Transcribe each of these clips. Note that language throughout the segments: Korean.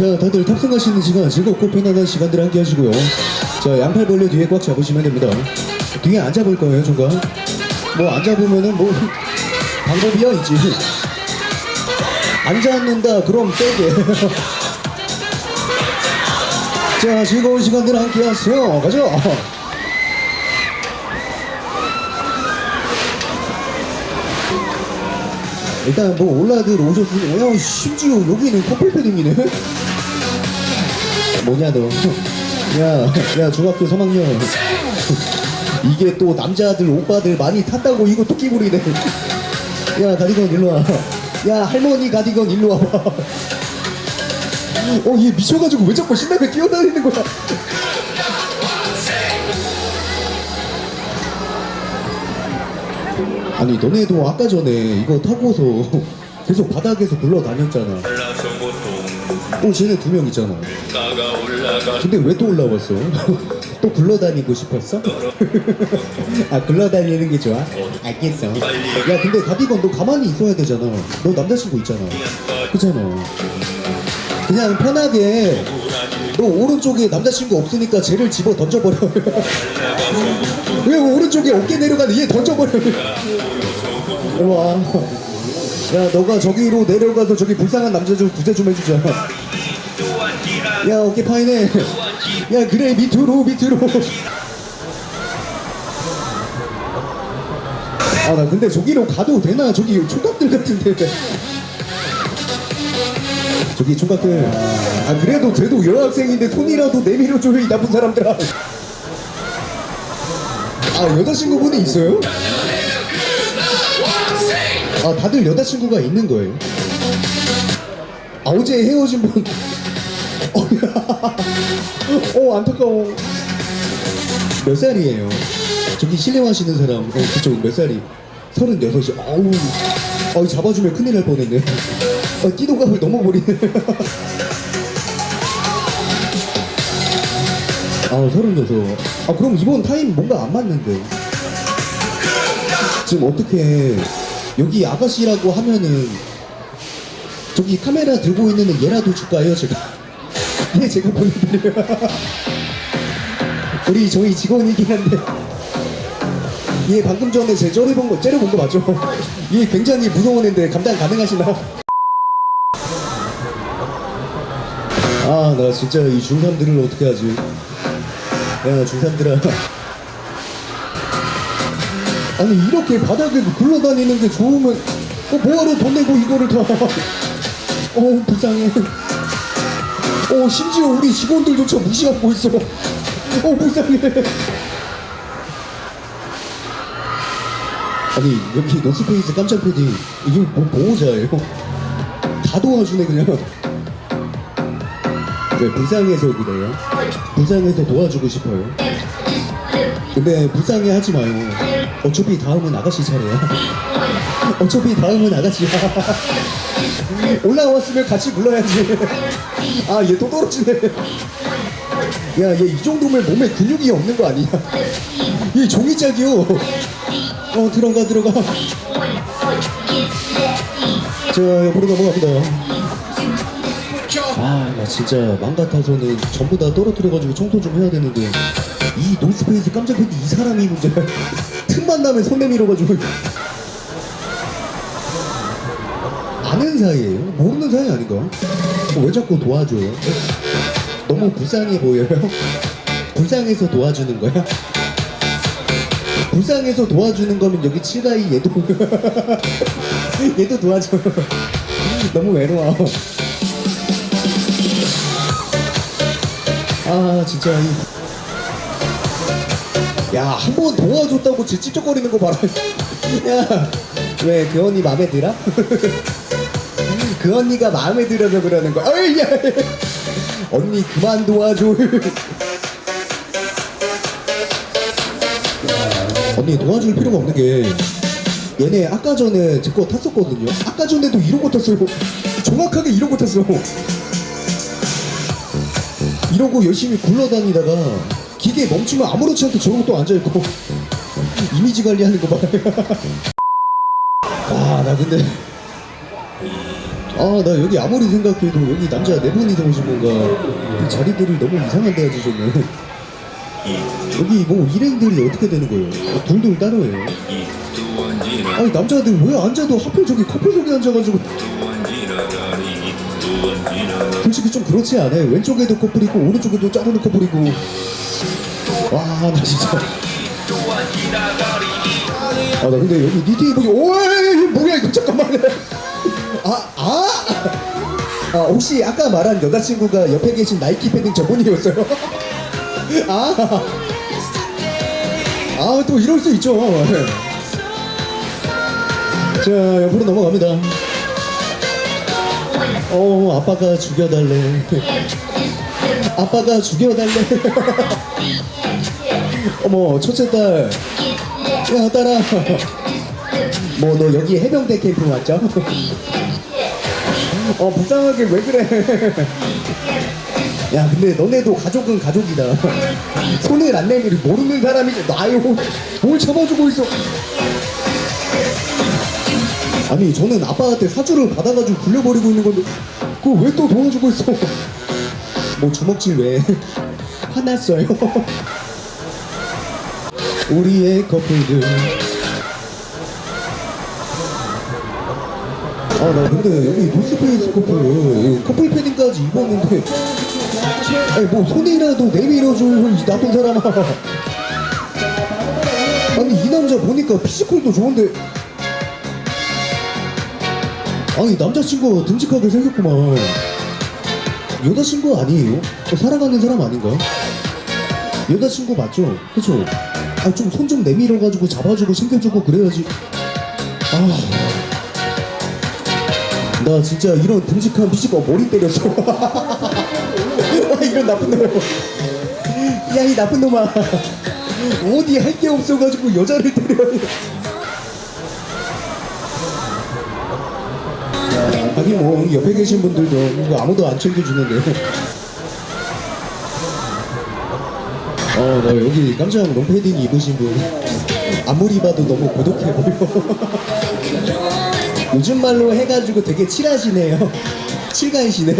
자, 다들 탑승하시는 시간 즐겁고 편안한 시간들 함께 하시고요. 자, 양팔 벌려 뒤에 꽉 잡으시면 됩니다. 뒤에 앉아볼 거예요, 중간. 뭐, 앉아보면은 뭐, 방법이야, 있지. 앉아 앉는다, 그럼 빼게. 자, 즐거운 시간들 함께 하세요. 가죠. 일단 뭐 올라들 오셨으니 야 심지어 여기는 커플 패딩이네 뭐냐 너 야 야 중학교 3학년. 이게 또 남자들 오빠들 많이 탔다고 이거 토끼부리네. 야 가디건 일로 와 야 할머니 가디건 일로 와봐 어얘 미쳐가지고 왜 자꾸 신나게 뛰어다니는 거야? 아니 너네도 아까 전에 이거 타고서 계속 바닥에서 굴러다녔잖아 어 쟤네 두 명 있잖아 근데 왜 또 올라왔어? 또 굴러다니고 싶었어? 아 굴러다니는 게 좋아? 알겠어 야 근데 가디건 너 가만히 있어야 되잖아 너 남자친구 있잖아 그잖아 그냥 편하게 너 오른쪽에 남자친구 없으니까 쟤를 집어 던져버려 왜 오른쪽에 어깨 내려가는 얘 던져버려 와. 야 너가 저기로 내려가서 저기 불쌍한 남자 좀 구제 좀 해주자 야 어깨 파이네 야 그래 밑으로 밑으로. 아 나 근데 저기로 가도 되나? 저기 총각들 같은데. 저기 총각들. 아 그래도 쟤도 여학생인데 손이라도 내밀어줘요 이 나쁜 사람들아. 아 여자친구분이 있어요? 아 다들 여자친구가 있는 거예요? 아 어제 헤어진 분 어, 어 안타까워. 몇 살이에요? 저기 실례하시는 사람 어, 그쪽 몇 살이? 서른여섯이. 아우. 어 잡아주면 큰일 날 뻔했네. 어, 띠도갑을 넘어버리네. 아 서른여섯. 아 그럼 이번 타임 뭔가 안 맞는데? 지금 어떻게 여기 아가씨라고 하면은 저기 카메라 들고 있는 얘라도 줄까요 제가 예 제가 보내드려요 우리 저희 직원이긴 한데. 얘 방금 전에 제 째려본 거 째려본 거 맞죠? 얘 굉장히 무서운 애인데 감당 가능하시나? 아 나 진짜 이 중3들을 어떻게 하지? 야 중3들아. 아니 이렇게 바닥에 굴러다니는 게 좋으면 어, 뭐하러 돈 내고 이거를 다 어, 불쌍해 어, 심지어 우리 직원들조차 무시하고 있어. 어, 불쌍해. 아니 여기 노스페이스 깜짝 패딩 이게 뭐 보호자예요? 다 도와주네 그냥. 네, 불쌍해서 그래요. 불쌍해서 도와주고 싶어요. 근데 불쌍해 하지 마요. 어차피 다음은 아가씨 차례야. 어차피 다음은 아가씨야. 올라왔으면 같이 불러야지 아 얘 또 떨어지네. 야 얘 이 정도면 몸에 근육이 없는 거 아니야? 얘 종이짝이요. 어 들어가 들어가. 자 옆으로 넘어갑니다. 아나 진짜 맘 같아서는 전부 다 떨어뜨려가지고 청소 좀 해야 되는데 이 노스페이스 깜짝 패드 이 사람이 문제야. 틈만 나면 손 내밀어가지고 아는 사이예요? 모르는 사이 아닌가? 어, 왜 자꾸 도와줘요? 너무 불쌍해 보여요? 불쌍해서 도와주는 거야? 불쌍해서 도와주는 거면 여기 칠가이 얘도 얘도 도와줘 너무 외로워 아 진짜 야 한 번 도와줬다고 지 찝쩍거리는 거 봐라 야왜 그 언니 마음에 들어? 그 언니가 마음에 들어서 그러는 거야. 어이 야 언니 그만 도와줘. 언니 도와줄 필요가 없는 게 얘네 아까 전에 제 거 탔었거든요. 아까 전에도 이러고 탔어요. 정확하게 이러고 탔어. 이러고 열심히 굴러다니다가 기계 멈추면 아무렇지 않게 저러고 또 앉아있고 이미지 관리하는 거 봐. 아, 나 근데 아 나 여기 아무리 생각해도 여기 남자 네 분이서 오신 건가 그 자리들이 너무 이상한 데 앉으셨네. 여기 뭐 일행들이 어떻게 되는 거예요? 어, 둘둘 따로예요? 아니 남자들 왜 앉아도 하필 저기 커플 속에 앉아가지고. 솔직히 좀 그렇지 않아요? 왼쪽에도 커플이고 오른쪽에도 짜르는 커플이고. 와 나 진짜. 아 나 근데 여기 니트 입으기 오이 뭐야 이거 잠깐만 아 아! 아 혹시 아까 말한 여자친구가 옆에 계신 나이키 패딩 저분이었어요? 아! 아 또 이럴 수 있죠 자 옆으로 넘어갑니다 어 아빠가 죽여달래 아빠가 죽여달래 어머 첫째 딸 야 딸아 뭐 너 여기 해병대 캠프 왔죠? 어 불쌍하게 왜 그래? 야 근데 너네도 가족은 가족이다. 손을 안 내밀 모르는 사람이지. 나요 뭘 잡아주고 있어. 아니 저는 아빠한테 사주를 받아가지고 굴려버리고 있는 건데 그걸 왜 또 도와주고 있어? 뭐 주먹질 왜 화났어요? 우리의 커플들 아 나 근데 여기 노스페이스 커플 커플 패딩까지 입었는데 아니 뭐 손이라도 내밀어줘 이 나쁜 사람아 아니 이 남자 보니까 피지컬도 좋은데 아니 남자친구가 듬직하게 생겼구만 여자친구 아니에요? 어, 사랑하는 사람 아닌가? 여자친구 맞죠? 그쵸? 아 좀 손 좀 내밀어가지고 잡아주고 챙겨주고 그래야지 아 나 진짜 이런 듬직한 피지컬 머리 아 이런 나쁜 놈. 야 이 나쁜 놈아. 어디 할 게 없어가지고 여자를 때려. 하긴 뭐 옆에 계신 분들도 뭐 아무도 안 챙겨주는데. 어 나 여기 깜짝 롱패딩 입으신 분. 아무리 봐도 너무 고독해 보여 요즘 말로 해가지고 되게 칠하시네요 칠가이시네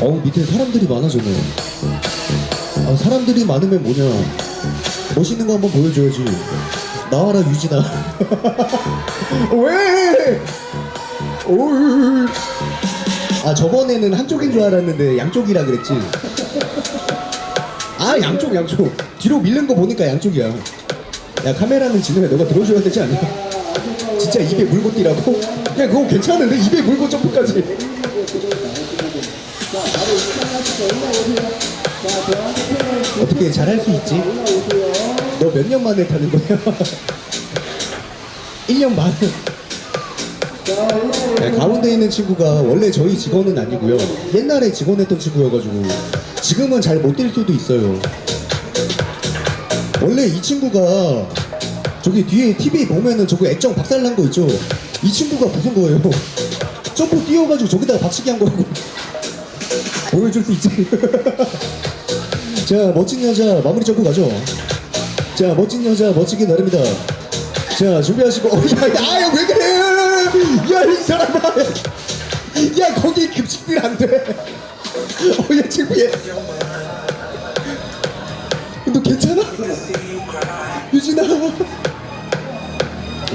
어 밑에 사람들이 많아졌네 아 사람들이 많으면 뭐냐 멋있는 거 한번 보여줘야지 나와라 유진아 왜? 오이. 아 저번에는 한쪽인 줄 알았는데 양쪽이라 그랬지. 아 양쪽 양쪽. 뒤로 밀는 거 보니까 양쪽이야. 야 카메라는 진우야 너가 들어줘야 되지 않냐? 진짜 입에 물고 뛰라고? 야 그거 괜찮은데 입에 물고 점프까지. 어떻게 잘할 수 있지? 너 몇 년 만에 타는 거야? 1년 만. 네, 가운데 있는 친구가 원래 저희 직원은 아니고요. 옛날에 직원했던 친구여가지고 지금은 잘 못 뛸 수도 있어요. 원래 이 친구가 저기 뒤에 TV 보면은 저거 액정 박살난 거 있죠? 이 친구가 부순 거예요. 점프 뛰어가지고 저기다가 박치기 한 거라고. 보여줄 수 있지. 자, 멋진 여자 마무리 점프 가죠. 자, 멋진 여자 멋지게 나릅니다. 자, 준비하시고. 어, 야, 야, 야, 왜 그래? 야, 이 사람아. 야, 거기 급식들 안 돼. 어, 야, 창피해. 너 괜찮아? 유진아.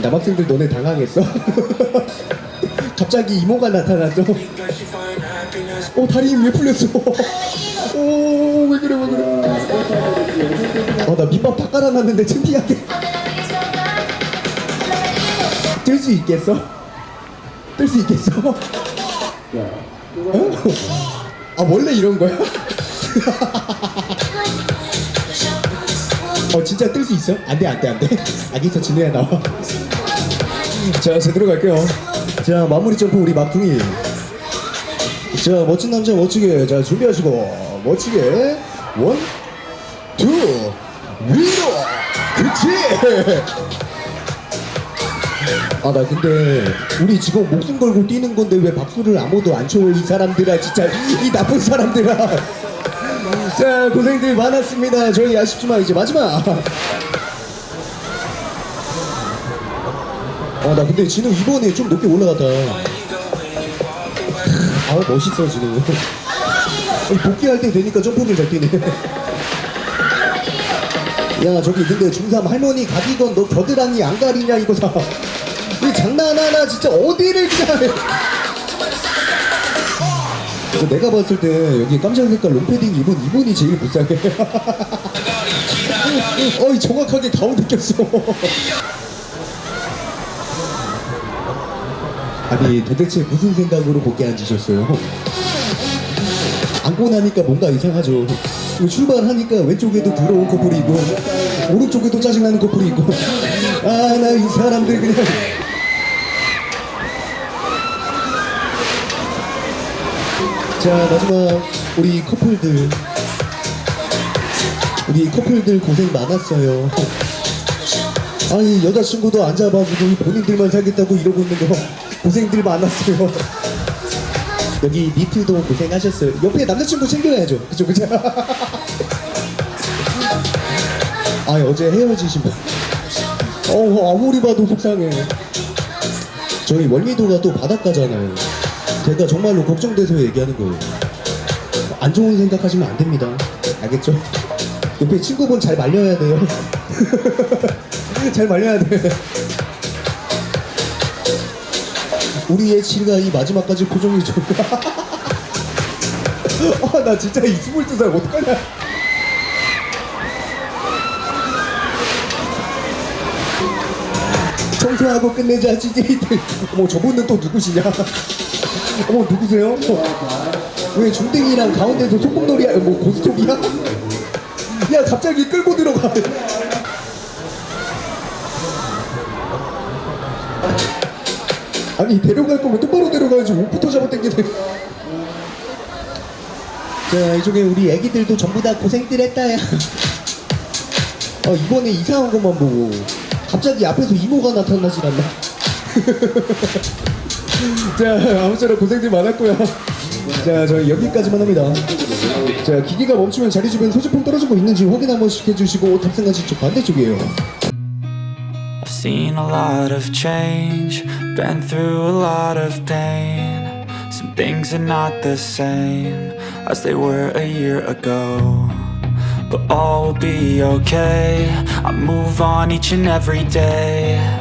남학생들 너네 당황했어? 갑자기 이모가 나타났어. 어, 다리 힘 왜 풀렸어? 오, 왜 그래, 왜 그래. 어, 나 밑밥 다 깔아놨는데 창피하게. 뜰 수 있겠어? 뜰 수 있겠어? 어? 아 원래 이런 거야? 어 진짜 뜰 수 있어? 안돼 안돼 안돼. 아기서 진우야 나와. 자 제대로 갈게요. 자 마무리 점프 우리 막둥이. 자 멋진 남자 멋지게 자 준비하시고. 멋지게. 원, 투, 위로. 그치 아 나 근데 우리 지금 목숨 걸고 뛰는 건데 왜 박수를 아무도 안 쳐요 이 사람들아 진짜. 이 나쁜 사람들아 자 고생들 많았습니다 저희 아쉽지만 이제 마지막 어, 나 근데 진우 이번에 좀 높게 올라갔다. 아, 멋있어, 진우. 복귀할 때 되니까 점프를 잘 뛰네. 야, 저기, 근데 중3 할머니 가기건 너 겨드랑이 안 가리냐, 이거 사. 이 장난 하나, 진짜 어디를 저 내가 봤을 때 여기 깜짝 색깔 롱패딩 입은 이분이 제일 불쌍해. 어이 정확하게 가운데 꼈어. 아니 도대체 무슨 생각으로 거기 앉으셨어요? 앉고 나니까 뭔가 이상하죠. 출발하니까 왼쪽에도 부러운 커플이 있고 오른쪽에도 짜증나는 커플이 있고 아 나 이 사람들 그냥 자 마지막 우리 커플들. 우리 커플들 고생 많았어요. 아니 여자친구도 안 잡아주고 본인들만 살겠다고 이러고 있는 거 고생들 많았어요. 여기 니트도 고생하셨어요. 옆에 남자친구 챙겨야죠. 그죠 그죠? 아 어제 헤어지신 분. 어, 아무리 봐도 속상해. 저희 월미도가 또 바닷가잖아요 제가 정말로 걱정돼서 얘기하는 거예요. 안 좋은 생각하시면 안 됩니다. 알겠죠? 옆에 친구분 잘 말려야 돼요. 잘 말려야 돼. 우리의 친구가 이 마지막까지 표정이 좋아 아 나 진짜 이 22살 어떡하냐. 청소하고 끝내자 CJ들 어머 저분은 또 누구시냐 어머 누구세요? 어, 왜 중딩이랑 가운데서 소꿉놀이 야- 뭐 고스톱이야? 야 갑자기 끌고 들어가. 아니 데려갈 거면 똑바로 데려가야지. 옷부터 잡아당기네. 자 이쪽에 우리 애기들도 전부 다 고생들 했다야. 어, 이번에 이상한 것만 보고 갑자기 앞에서 이모가 나타나질 않나 자 아무쪼록 고생들 많았고요 자 저희 여기까지만 합니다 자 기계가 멈추면 자리 주변 소지품 떨어지고 있는지 확인 한 번씩 해주시고 탑승하신 쪽 반대쪽이에요 I've seen a lot of change, been through a lot of pain. Some things are not the same as they were a year ago. But all will be okay. I move on each and every day.